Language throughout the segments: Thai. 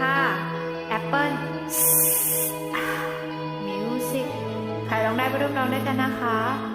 ค่ะแอปเปิ้ลมิวสิกใครร้องได้ไปร่วมร้องด้วยกันนะคะ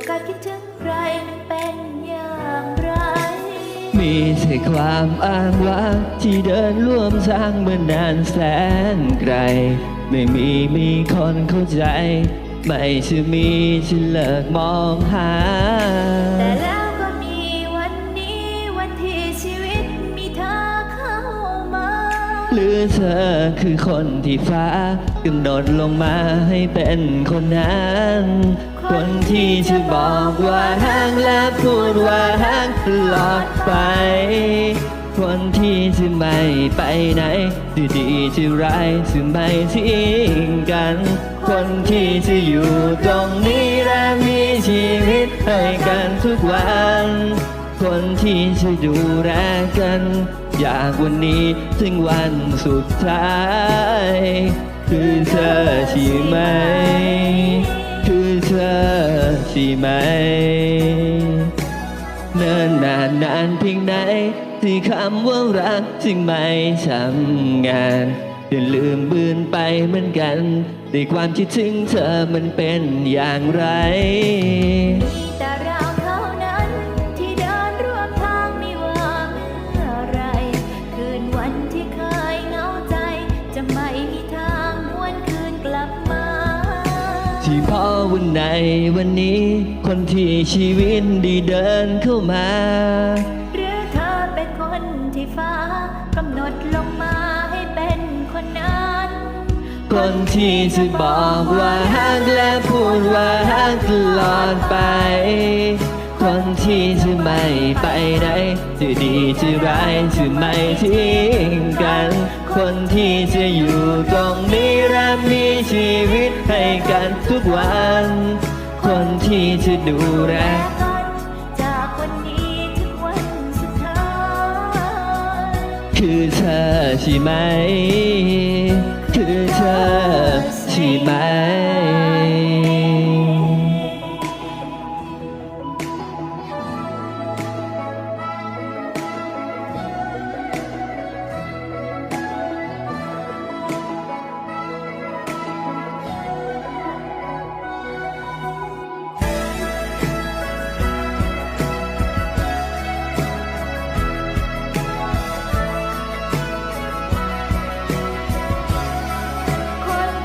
ว่าการคิดถึงใครนั้นเป็นอย่างไร มีแต่ความอ้างว้างที่เดินร่วมทางเมื่อนานแสนไกล ไม่มีมีคนเข้าใจ ไม่ใช่มีฉันเลิกมองหา แต่แล้วก็มีวันนี้วันที่ชีวิตมีเธอเข้ามา หรือเธอคือคนที่ฟ้ากำหนดลงมาให้เป็นคนนั้น คนที่จะบอกว่าห่างและพูดว่าห่างตลอดไป คนที่จะไม่ไปไหนจะดีจะร้ายจะไม่ทิ้งกัน คนที่จะอยู่ตรงนี้และมีชีวิตให้กันทุกวัน คนที่จะดูแลกันอยากวันนี้ถึงวันสุดท้าย คือเธอใช่ไหม ใช่ไหม เนิ่นนานนานเพียงไหน ที่คำว่ารักจึงไม่ทำงานจนลืมบืนไปเหมือนกันในความคิดถึงเธอมันเป็นอย่างไร วันในวันนี้ คนที่ชีวิตไดีเดินเข้ามา หรือเธอเป็นคนที่ฟ้ากำหนดลงมาให้เป็นคนนั้น คนที่จะบอกว่าฮักและพูดว่าฮักตลอดไป คนที่จะไม่ไปไหนจะดีจะร้ายจะไม่ทิ้งกัน คนที่จะอยู่ตรงนี้และมีชีวิตให้กันทุกวัน คนที่จะดูแลและกันจากวันนี้ถึงวันสุดท้ายคือเธอใช่ไหม คือเธอใช่ไหม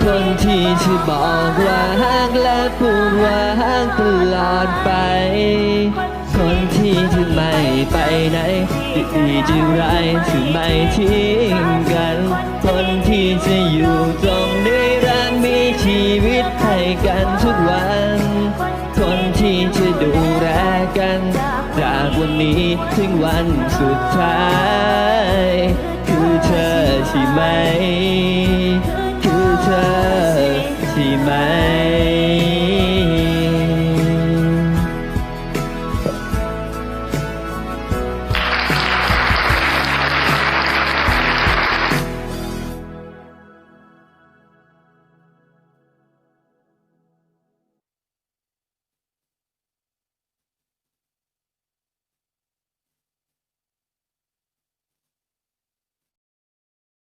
คนที่จะบอกว่าฮักและพูดว่าฮักตลอดไป คนที่จะไม่ไปไหนดีจะร้ายจะไม่ทิ้งกัน คนที่จะอยู่ตรงนี้และมีชีวิตให้กันทุกวัน คนที่จะดูแลกันจากวันนี้ถึงวันสุดท้าย คือเธอใช่ไหม เธอใช่ไหม